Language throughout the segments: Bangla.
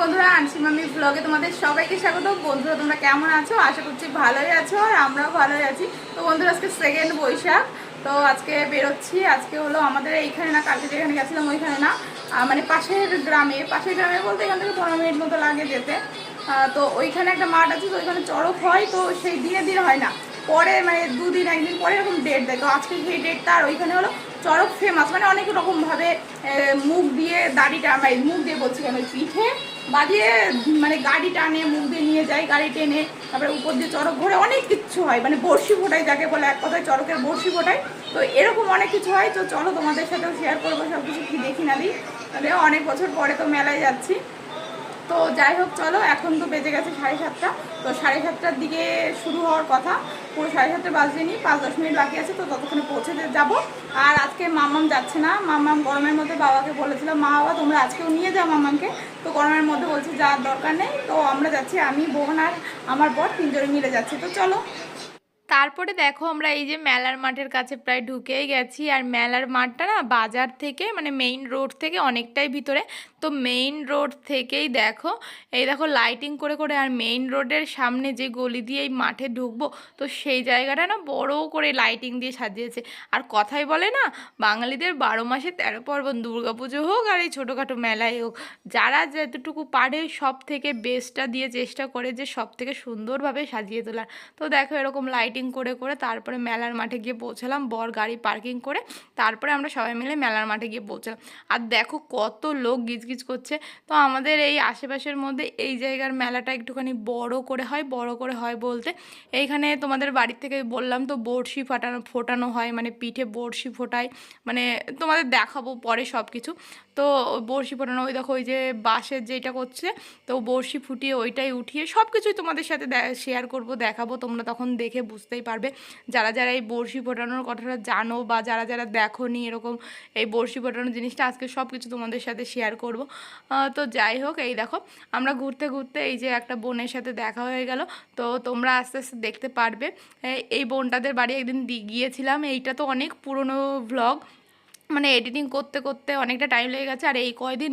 বন্ধুরা আনসি মামি ব্লগে তোমাদের সবাইকে স্বাগত বন্ধুরা, তোমরা কেমন আছো? আশা করছি ভালোই আছো আর আমরাও ভালোই আছি। তো বন্ধুরা, আজকে সেকেন্ড বৈশাখ। তো আজকে বেরোচ্ছি। আজকে হলো আমাদের এইখানে না, কালকে যেখানে গেছিলাম ওইখানে না মানে পাশের গ্রামে। পাশের গ্রামে বলতে এখান থেকে পনেরো মিনিট মতো লাগে যেতে। তো ওইখানে একটা মাঠ আছে, তো ওইখানে চড়ক হয়, তো সেই দিনে দিন হয় না। পরে মানে দুদিন, একদিন পরে এরকম ডেট দেয়। তো আজকে সেই ডেটটা আর ওইখানে হলো চড়ক ফেমাস মানে অনেক রকমভাবে মুখ দিয়ে দাড়িটা মানে মুখ দিয়ে বলছি কেন পিঠে বাজিয়ে মানে গাড়ি টানে, মুখ দিয়ে নিয়ে যায়, গাড়ি টেনে, তারপরে উপর দিয়ে চড়ক ঘোরে অনেক কিছু হয় মানে বড়শি ফোটায় যাকে বলে, এক কথায় চড়কের বড়শি ফোটায়। তো এরকম অনেক কিছু হয়, তো চলো তোমাদের সাথেও শেয়ার করব সব কিছু কি দেখি না দিই। তাহলে অনেক বছর পরে তো মেলায় যাচ্ছি। তো যাই হোক, চলো, এখন তো বেজে গেছে সাড়ে সাতটা। তো সাড়ে সাতটার দিকে শুরু হওয়ার কথা। পুরো সাড়ে সাতটা বাজেনি পাঁচ দশ মিনিট বাকি আছে, তো ততক্ষণে পৌঁছে যাব। আর আজকে মামাম যাচ্ছে না। মামাম গরমের মধ্যে বাবাকে বলেছিলাম মা বাবা, তোমরা আজকেও নিয়ে যাও মামামকে তো গরমের মধ্যে বলছে যাওয়ার দরকার নেই। তো আমরা যাচ্ছি, আমি, বোন আর আমার বর তিনজনে মিলে যাচ্ছি। তো চলো। তারপরে দেখো, আমরা এই যে মেলার মাঠের কাছে প্রায় ঢুকেই গেছি। আর মেলার মাঠটা না, বাজার থেকে মানে মেইন রোড থেকে অনেকটাই ভিতরে। তো মেইন রোড থেকেই দেখো, এই দেখো লাইটিং করে করে আর মেইন রোডের সামনে যে গলি দিয়ে এই মাঠে ঢুকবো, তো সেই জায়গাটা না বড় করে লাইটিং দিয়ে সাজিয়েছে। আর কথাই বলে না, বাঙালিদের বারো মাসে তেরো পার্বণ, দুর্গাপুজো হোক আর এই ছোটোখাটো মেলায় হোক, যারা যতটুকু পারে সব থেকে বেস্টটা দিয়ে চেষ্টা করে যে সব থেকে সুন্দরভাবে সাজিয়ে তোলার। তো দেখো এরকম লাইটিং করে করে তারপরে মেলার মাঠে গিয়ে পৌঁছালাম, বর গাড়ি পার্কিং করে, তারপরে আমরা সবাই মিলে মেলার মাঠে গিয়ে পৌঁছালাম। আর দেখো কত লোক গিজগিজ করছে। তো আমাদের এই আশেপাশের মধ্যে এই জায়গার মেলাটা একটুখানি বড় করে হয়, বড় করে হয় বলতে। এইখানে তোমাদের বাড়ির থেকে বললাম তো বড়শি ফাটানো, ফোটানো হয় মানে পিঠে বড়শি ফোটায় মানে তোমাদের দেখাবো পরে সব কিছু তো বড়শি ফোটানো, ওই দেখো, ওই যে বাঁশের যেটা করছে, তো বড়শি ফুটিয়ে ওইটাই উঠিয়ে সব কিছুই তোমাদের সাথে শেয়ার করব, দেখাবো, তোমরা তখন দেখে বুঝতেই পারবে। যারা যারা এই বড়শি ফোটানোর কথাটা জানো বা যারা যারা দেখো নি এরকম এই বড়শি ফোটানোর জিনিসটা, আজকে সব কিছু তোমাদের সাথে শেয়ার করব। তো যাই হোক, এই দেখো, আমরা ঘুরতে ঘুরতে এই যে একটা বোনের সাথে দেখা হয়ে গেল, তো তোমরা আস্তে আস্তে দেখতে পারবে। এই- বোনটাদের বাড়ি একদিন গিয়েছিলাম, এইটা তো অনেক পুরনো ভ্লগ মানে এডিটিং করতে করতে অনেকটা টাইম লেগে গেছে। আর এই কয়দিন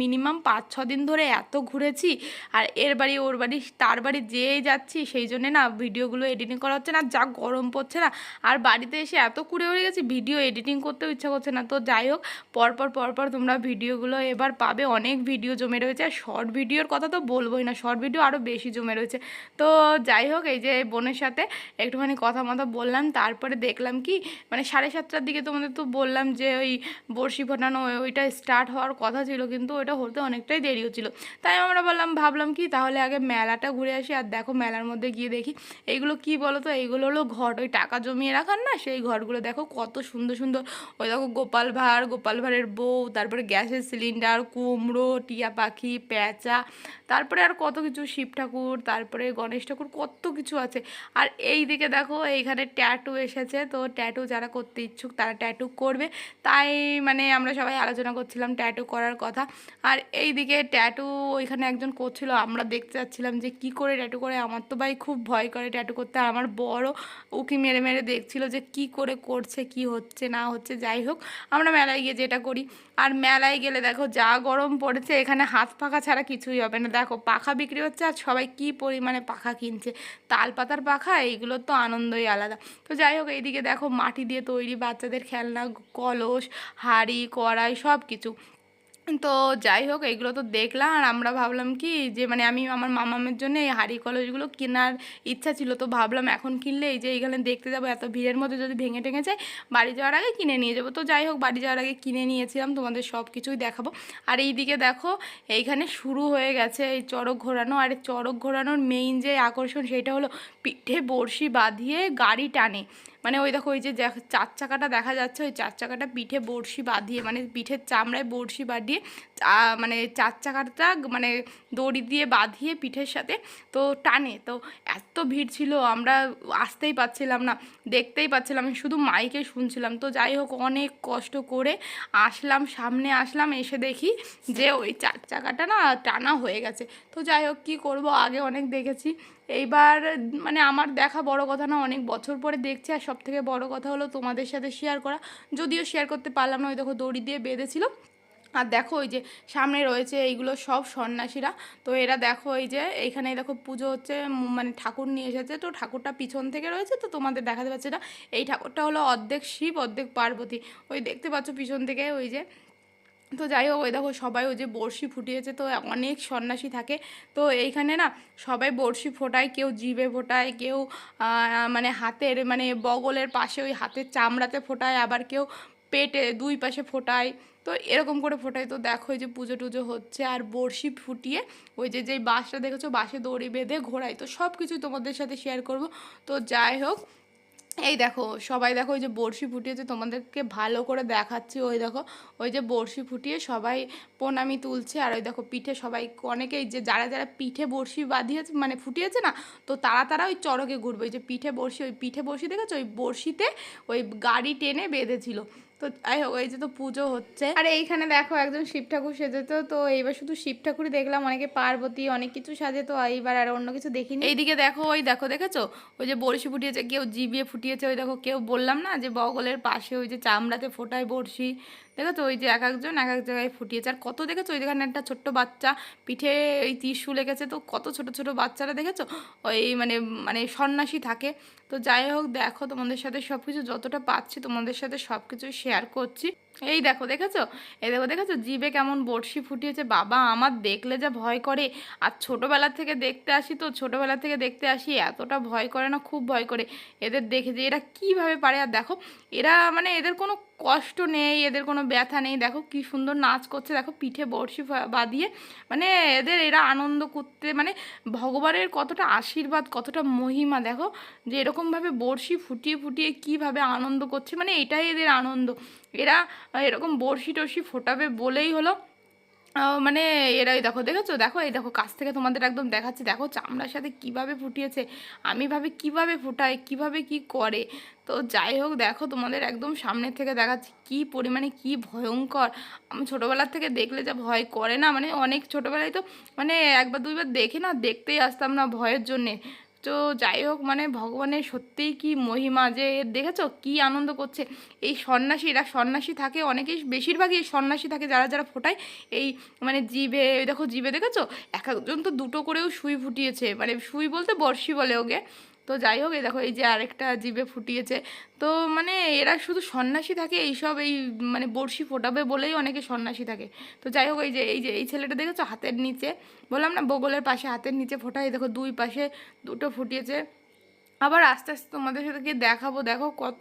মিনিমাম পাঁচ, ছ দিন ধরে এত ঘুরেছি। আর এর বাড়ি, ওর বাড়ি, তার বাড়ি যেই যাচ্ছি, সেই জন্যে না ভিডিওগুলো এডিটিং করা হচ্ছে না, যা গরম পড়ছে না। আর বাড়িতে এসে এত কুড়ে উড়ে গেছি ভিডিও এডিটিং করতেও ইচ্ছা করছে না। তো যাই হোক, পরপর পরপর তোমরা ভিডিওগুলো এবার পাবে। অনেক ভিডিও জমে রয়েছে। আর শর্ট ভিডিওর কথা তো বলবোই না শর্ট ভিডিও আরও বেশি জমে রয়েছে। তো যাই হোক, এই যে বোনের সাথে একটুখানি কথা মতো বললাম। তারপরে দেখলাম কি মানে সাড়ে সাতটার দিকে তোমাদের তো বললাম যে ওই বড়শি ফোটানো ওই- ওইটা স্টার্ট হওয়ার কথা ছিল, কিন্তু ওইটা হতে অনেকটাই দেরি হচ্ছিল। তাই আমরা বললাম, ভাবলাম কি, তাহলে আগে মেলাটা ঘুরে আসি আর দেখো মেলার মধ্যে গিয়ে দেখি। এইগুলো কি বলো তো এইগুলো হলো ঘট ওই টাকা জমিয়ে রাখার না, সেই ঘরগুলো দেখো কত সুন্দর সুন্দর। ওই দেখো গোপাল ভাঁড়, গোপাল ভাঁড়ের বউ, তারপরে গ্যাসের সিলিন্ডার, কুমড়ো, টিয়া পাখি প্যাঁচা তারপরে আর কত কিছু, শিব ঠাকুর, তারপরে গণেশ ঠাকুর, কত কিছু আছে। আর এই দিকে দেখো, এইখানে ট্যাটু এসেছে, তো ট্যাটু যারা করতে ইচ্ছুক, তারা ট্যাটু করবে। তাই মানে আমরা সবাই আলোচনা করছিলাম ট্যাটু করার কথা। আর এই দিকে ট্যাটু ওইখানে একজন করছিল, আমরা দেখতে যাচ্ছিলাম যে কি করে ট্যাটু করে। আমার তো ভাই খুব ভয় করে ট্যাটু করতে। আমার বড় উকি মেরে মেরে দেখছিল যে কি করে করছে, কি হচ্ছে, না হচ্ছে, যাই হোক, আমরা মেলায় গিয়ে যেটা করি। আর মেলায় গেলে দেখো যা গরম পড়েছে, এখানে হাত পাখা ছাড়া কিছুই হবে না। দেখো পাখা বিক্রি হচ্ছে আর সবাই কি পরিমাণে পাখা কিনছে। তাল পাতার পাখা, এইগুলোর তো আনন্দই আলাদা। তো যাই হোক, এইদিকে দেখো মাটি দিয়ে তৈরি বাচ্চাদের খেলনা কলস হাঁড়ি, কড়াই সব কিছু তো যাই হোক এইগুলো তো দেখলাম আর আমরা ভাবলাম কি যে মানে আমি আমার মামামের জন্য এই হাঁড়ি কলসগুলো কেনার ইচ্ছা ছিল। তো ভাবলাম এখন কিনলে এই যে এইখানে দেখতে যাব, এত ভিড়ের মধ্যে যদি ভেঙে টেঙে যায়, বাড়ি যাওয়ার আগে কিনে নিয়ে যাব। তো যাই হোক, বাড়ি যাওয়ার আগে কিনে নিয়েছিলাম, তোমাদের সব কিছুই দেখাবো। আর এইদিকে দেখো, এইখানে শুরু হয়ে গেছে এই চড়ক ঘোরানো। আর চড়ক ঘোরানোর মেইন যে আকর্ষণ, সেটা হলো পিঠে বড়শি বাঁধিয়ে গাড়ি টানে। মানে ওই দেখো, ওই যে চার চাকাটা দেখা যাচ্ছে, ওই চার চাকাটা পিঠে বড়শি বাঁধিয়ে মানে পিঠের চামড়ায় বড়শি বাঁধিয়ে মানে চার চাকাটা মানে দড়ি দিয়ে বাঁধিয়ে পিঠের সাথে, তো টানে। তো এত ভিড় ছিল, আমরা আসতেই পাচ্ছিলাম না, দেখতেই পাচ্ছিলাম শুধু মাইকে শুনছিলাম। তো যাই হোক, অনেক কষ্ট করে আসলাম, সামনে আসলাম, এসে দেখি যে ওই চার চাকাটা না টানা হয়ে গেছে। তো যাই হোক, কী করব, আগে অনেক দেখেছি। এইবার মানে আমার দেখা বড় কথা না, অনেক বছর পরে দেখছি আর সব থেকে বড় কথা হলো তোমাদের সাথে শেয়ার করা। যদিও শেয়ার করতে পারলাম না, ওই দেখো দড়ি দিয়ে বেঁধেছিল। আর দেখো ওই যে সামনে রয়েছে এইগুলো সব সন্ন্যাসীরা। তো এরা দেখো এই যে এইখানে দেখো পুজো হচ্ছে মানে ঠাকুর নিয়ে এসেছে। তো ঠাকুরটা পিছন থেকে রয়েছে, তো তোমাদের দেখাতে পাচ্ছে না এই ঠাকুরটা হলো অর্ধেক শিব, অর্ধেক পার্বতী। ওই দেখতে পাচ্ছ পিছন থেকে ওই যে তো যাই হোক, ওই দেখো সবাই ওই যে বড়শি ফুটিয়েছে, তো অনেক সন্ন্যাসী থাকে। তো এইখানে না সবাই বড়শি ফোটায়, কেউ জিভে ফোটায়, কেউ মানে হাতের মানে বগলের পাশে ওই হাতের চামড়াতে ফোটায়, আবার কেউ পেটে দুই পাশে ফোটায়। তো এরকম করে ফোটায়। তো দেখো যে পুজো টুজো হচ্ছে, আর বড়শি ফুটিয়ে ওই যে, যেই বাঁশটা দেখেছ, বাঁশে দড়ি বেঁধে ঘোরায়। তো সব কিছুই তোমাদের সাথে শেয়ার করব। তো যাই হোক এই দেখো, সবাই দেখো ওই যে বড়শি ফুটিয়েছে তোমাদেরকে ভালো করে দেখাচ্ছি, ওই দেখো, ওই যে বড়শি ফুটিয়ে সবাই প্রণামি তুলছে, আর ওই দেখো পিঠে সবাই, অনেকেই যে যারা যারা পিঠে বড়শি বাঁধিয়েছে মানে ফুটিয়েছে না, তো তারা তারা ওই চড়কে ঘুরবে, ওই যে পিঠে বড়শি, ওই পিঠে বড়শি দেখেছ? ওই বড়শিতে ওই গাড়ি টেনে বেঁধেছিল। তো যাই হোক এই যে তো পুজো হচ্ছে। আর এইখানে দেখো একজন শিব ঠাকুর সেজেতো তো এইবার শুধু শিব ঠাকুরই দেখলাম অনেকে পার্বতী অনেক কিছু সাজে তো এইবার আর অন্য কিছু দেখিনি। এইদিকে দেখো ওই দেখো দেখেছ? ওই যে বড়শি ফুটিয়েছে কেউ জিবিয়ে ফুটিয়েছে ওই দেখো কেউ বললাম না যে বগলের পাশে ওই যে চামড়াতে ফোটায় বড়শি? দেখেছ? ওই যে এক একজন এক এক জায়গায় ফুটিয়েছে। আর কত দেখেছ? ওই যেখানে একটা ছোট্ট বাচ্চা পিঠে ওই ত্রিশূল লেগেছে। তো কত ছোট ছোট বাচ্চারা দেখেছ? ওই মানে মানে সন্ন্যাসী থাকে। তো যাই হোক, দেখো তোমাদের সাথে সব কিছু যতটা পাচ্ছি তোমাদের সাথে সব কিছুই শেয়ার করছি। এই দেখো দেখেছ? এই দেখো দেখেছ? জিভে কেমন বড়শি ফুটিয়েছে বাবা, আমার দেখলে যা ভয় করে। আর ছোটোবেলা থেকে দেখতে আসি তো, ছোটোবেলা থেকে দেখতে আসি, এতটা ভয় করে না, খুব ভয় করে। এদের দেখে যে এরা কীভাবে পারে। আর দেখো, এরা মানে এদের কোনো কষ্ট নেই, এদের কোনো ব্যথা নেই। দেখো কি সুন্দর নাচ করছে। দেখো পিঠে বড়শি বাঁধিয়ে। মানে এদের, এরা আনন্দ করতে মানে ভগবানের কতটা আশীর্বাদ, কতটা মহিমা, দেখো। যে এরকমভাবে বড়শি ফুটিয়ে ফুটিয়ে কীভাবে আনন্দ করছে। মানে এটাই এদের আনন্দ। এরা এরকম বড়শি টড়শি ফোটাবে বলেই হলো। মানে এরা এই দেখো, দেখেছ? দেখো, এই দেখো, কাছ থেকে তোমাদের একদম দেখাচ্ছি। দেখো চামড়ার সাথে কীভাবে ফুটিয়েছে, আমি ভাবে কীভাবে ফোটায়, কীভাবে কি করে। তো যাই হোক, দেখো, তোমাদের একদম সামনের থেকে দেখাচ্ছি কি পরিমাণে কি ভয়ঙ্কর। আমি ছোটোবেলার থেকে দেখলে যা ভয় করে না মানে অনেক ছোটোবেলায় তো মানে একবার দুইবার দেখে না, দেখতেই আসতাম না ভয়ের জন্যে। তো যাই হোক মানে ভগবানের সত্যিই কি মহিমা যে এর দেখেছ? কি আনন্দ করছে? এই সন্ন্যাসী, এরা সন্ন্যাসী থাকে, অনেকেই বেশিরভাগই এই সন্ন্যাসী থাকে যারা যারা ফোটায়। এই মানে জিভে দেখো জিভে দেখেছ? এক একজন তো দুটো করেও সুই ফুটিয়েছে মানে সুই বলতে বর্ষি বলে ওকে। তো যাই হোক, এই দেখো, এই যে আরেকটা জিভে ফুটিয়েছে। তো মানে এরা শুধু সন্ন্যাসী থাকে, এইসব এই মানে বড়শি ফোটাবে বলেই অনেকে সন্ন্যাসী থাকে। তো যাই হোক, এই যে এই যে, এই ছেলেটা দেখেছ? হাতের নিচে। বললাম না, বগলের পাশে হাতের নিচে ফোটা, এই দেখো, দুই পাশে দুটো ফুটিয়েছে। আবার আস্তে আস্তে তোমাদের সাথে গিয়ে দেখাবো, দেখো কত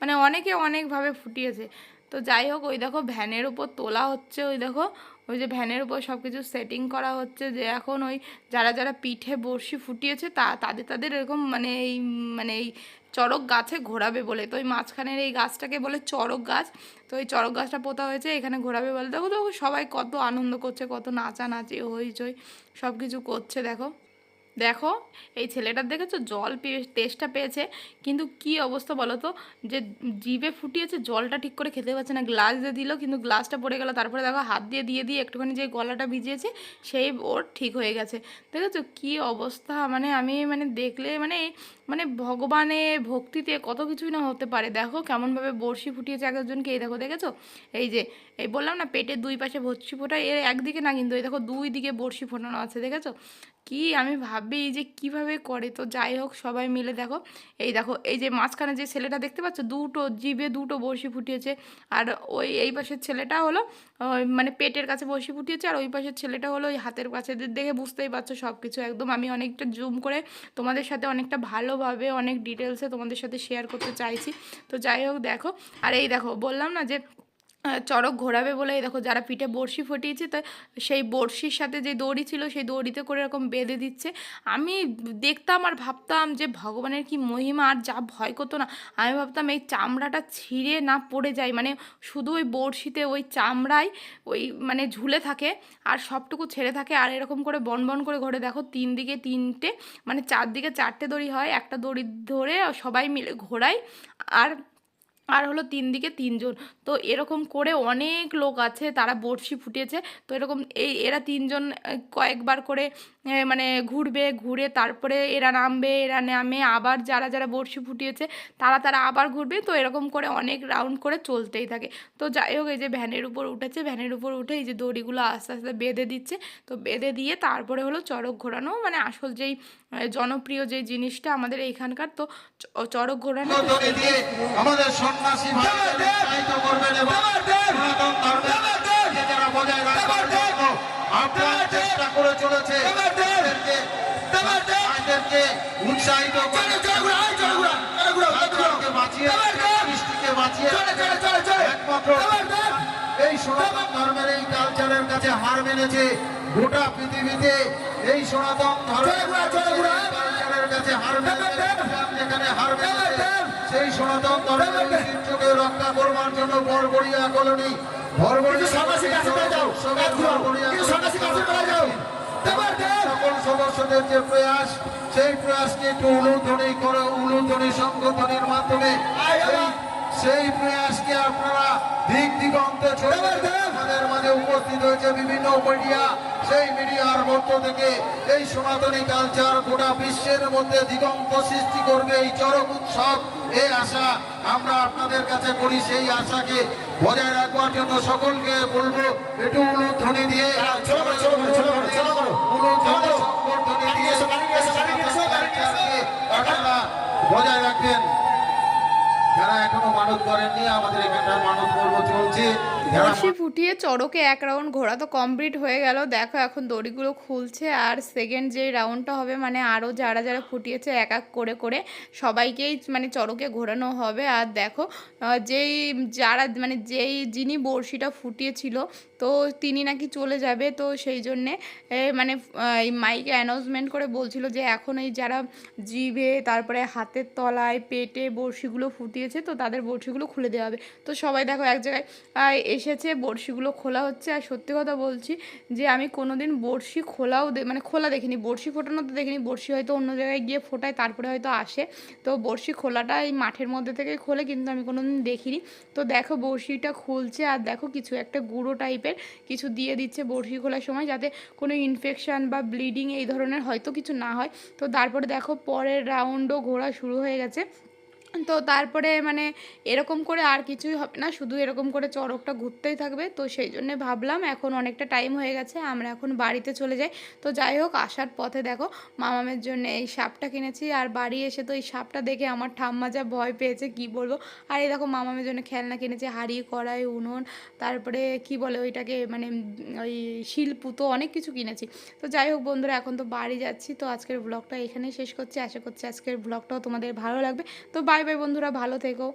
মানে অনেকে অনেকভাবে ফুটিয়েছে। তো যাই হোক, ওই দেখো, ভ্যানের উপর তোলা হচ্ছে, ওই দেখো। ওই যে ভ্যানের উপর সব কিছু সেটিং করা হচ্ছে যে এখন ওই যারা যারা পিঠে বড়শি ফুটিয়েছে তা, তাদের তাদের এরকম মানে এই মানে এই চড়ক গাছে ঘোরাবে বলে। তো ওই মাঝখানের এই গাছটাকে বলে চড়ক গাছ। তো ওই চড়ক গাছটা পোতা হয়েছে, এখানে ঘোরাবে বলে। দেখো তো সবাই কত আনন্দ করছে, কত নাচানাচি, হইচই সব কিছু করছে, দেখো। দেখো, এই ছেলেটার দেখেছ? জল পেয়ে, তেষ্টা পেয়েছে। কিন্তু কি অবস্থা বলো তো? যে জিভে ফুটিয়েছে, জলটা ঠিক করে খেতে পারছে না। গ্লাস দিয়ে দিল, কিন্তু গ্লাসটা পড়ে গেল। তারপরে দেখো, হাত দিয়ে দিয়ে দিয়ে একটুখানি যে গলাটা ভিজিয়েছে, সেই ওর ঠিক হয়ে গেছে। দেখেছ? কি অবস্থা? মানে আমি মানে দেখলে মানে মানে ভগবানে ভক্তিতে কত কিছুই না হতে পারে। দেখো কেমনভাবে বড়শি ফুটিয়েছে এক একজনকে। এই দেখো, দেখেছ? এই যে, এই বললাম না, পেটের দুই পাশে বড়শি ফোটায় এর একদিকে না, কিন্তু এই দেখো, দুই দিকে বড়শি ফোটানো আছে। দেখেছ? কি? আমি ভাবি যে কীভাবে করে? তো যাই হোক, সবাই মিলে দেখো, এই দেখো, এই যে মাঝখানে যে ছেলেটা দেখতে পাচ্ছ, দুটো জিভে দুটো বড়শি ফুটিয়েছে, আর ওই, এই পাশের ছেলেটা হলো মানে পেটের কাছে বড়শি ফুটিয়েছে, আর ওই পাশের ছেলেটা হলো ওই হাতের কাছে দেখে বুঝতেই পারছ সব কিছু একদম। আমি অনেকটা জুম করে তোমাদের সাথে অনেকটা ভালোভাবে, অনেক ডিটেলসে তোমাদের সাথে শেয়ার করতে চাইছি। তো যাই হোক, দেখো, আর এই দেখো, বললাম না যে চড়ক ঘোরাবে বলে দেখো যারা পিঠে বড়শি ফুটিয়েছে, তো সেই বড়শির সাথে যে দড়ি ছিল, সেই দড়িতে করে এরকম বেঁধে দিচ্ছে। আমি দেখতাম আর ভাবতাম যে ভগবানের কি মহিমা, আর যা ভয় করতো না। আমি ভাবতাম এই চামড়াটা ছিঁড়ে না পড়ে যায়। মানে শুধু ওই বড়শিতে ওই চামড়ায় ওই মানে ঝুলে থাকে, আর সবটুকু ছেড়ে থাকে, আর এরকম করে বন বন করে ঘরে। দেখো তিন দিকে তিনটে মানে চারদিকে চারটে দড়ি হয়। একটা দড়ি ধরে সবাই মিলে ঘোরায় আর আর হলো তিন দিকে তিনজন। তো এরকম করে অনেক লোক আছে, তারা বড়শি ফুটিয়েছে। তো এরকম এই এরা তিনজন কয়েকবার করে মানে ঘুরবে, ঘুরে তারপরে এরা নামবে, এরা নামে। আবার যারা যারা বড়শি ফুটিয়েছে, তারা তারা আবার ঘুরবে। তো এরকম করে অনেক রাউন্ড করে চলতেই থাকে। তো যাই হোক, এই যে ভ্যানের উপর উঠেছে, ভ্যানের উপর উঠে এই যে দড়িগুলো আস্তে আস্তে বেঁধে দিচ্ছে। তো বেঁধে দিয়ে তারপরে হলো চড়ক ঘোরানো। মানে আসল যেই জনপ্রিয় যে জিনিসটা আমাদের এইখানকার তো চড়ক দিয়ে আমাদের সন্ন্যাসী করবেন এবং যারা বজায় রাখবার চেষ্টা করে চলেছে। উৎসাহিত বাঁচিয়ে কৃষ্টিকে একমাত্র এই সনাতন ধর্মের এই কালচারের কাছে হার মেনেছে গোটা পৃথিবীতে। এই সনাতন ধর্মের কাছে হার মেনেছে যেখানে হার মেনেছে সেই সনাতন ধর্মের ঐতিহ্যকে রক্ষা করবার জন্য বরবরিয়া কলোনি বরবরিয়া সকল সদস্যদের যে প্রয়াস সেই প্রয়াসকে একটু উলুধ্বনি করে উলুধ্বনি সংগঠনের মাধ্যমে। সেই- প্রয়াসকে আপনারা দিক দিগন্তে দেন। আমাদের মাঝে উপস্থিত হয়েছে বিভিন্ন মিডিয়া সেই মিডিয়ার মধ্য থেকে এই সনাতনী কালচার গোটা বিশ্বের মধ্যে দিগন্ত সৃষ্টি করবে এই চরক উৎসব এই আশা আমরা আপনাদের কাছে করি সেই আশাকে বজায় রাখবার জন্য সকলকে বলব একটু উলুধ্বনি দিয়ে কালচারকে আপনারা বজায় রাখবেন যারা এখনও ফুটিয়ে চড়কে এক রাউন্ড ঘোরা তো কমপ্লিট হয়ে গেল। দেখো এখন দড়িগুলো খুলছে আর সেকেন্ড যে রাউন্ডটা হবে মানে আরও যারা যারা ফুটিয়েছে এক এক করে করে সবাইকেই মানে চড়কে ঘোরানো হবে। আর দেখো যেই যারা মানে যেই যিনি বড়শিটা ফুটিয়েছিল, তো তিনি নাকি চলে যাবে। তো সেই জন্যে মানে এই মাইকে অ্যানাউন্সমেন্ট করে বলছিল যে এখন এই যারা জিভে, তারপরে হাতের তলায়, পেটে বড়শিগুলো ফুটিয়েছে, তো তাদের বড়শিগুলো খুলে দেওয়া হবে। তো সবাই দেখো এক জায়গায় এসেছে, বড়শিগুলো খোলা হচ্ছে। আর সত্যি কথা বলছি যে আমি কোনোদিন বড়শি খোলাও মানে খোলা দেখিনি, বড়শি ফোটানো তো দেখিনি। বড়শি হয়তো অন্য জায়গায় গিয়ে ফোটায়, তারপরে হয়তো আসে। তো বড়শি খোলাটা এই মাঠের মধ্যে থেকে খোলে, কিন্তু আমি কোনোদিন দেখিনি। তো দেখো বড়শিটা খুলছে, আর দেখো কিছু একটা গুঁড়ো টাইপের কিছু দিয়ে দিচ্ছে বড়শি খোলার সময়, যাতে কোনো ইনফেকশন বা ব্লিডিং এই ধরনের হয়তো কিছু না হয়। তো তারপরে দেখো পরের রাউন্ডও ঘোরা শুরু হয়ে গেছে। তো তারপরে মানে এরকম করে আর কিছুই হবে না, শুধু এরকম করে চড়কটা ঘুরতেই থাকবে। তো সেই জন্যে ভাবলাম এখন অনেকটা টাইম হয়ে গেছে, আমরা এখন বাড়িতে চলে যাই। তো যাই হোক, আসার পথে দেখো, মামামের জন্য এই সাপটা কিনেছি, আর বাড়ি এসে তো এই সাপটা দেখে আমার ঠাম্মা যা ভয় পেয়েছে, কি বলব? আর এই দেখো, মামামের জন্য খেলনা কিনেছি, হাঁড়ি, কড়াই, উনুন, তারপরে কি বলে ওইটাকে মানে ওই শিলপুতো অনেক কিছু কিনেছি। তো যাই হোক বন্ধুরা, এখন তো বাড়ি যাচ্ছি, তো আজকের ব্লগটা এখানেই শেষ করছি। আশা করছি আজকের ব্লগটাও তোমাদের ভালো লাগবে। তো বাই বাই বন্ধুরা ভালো থেকো।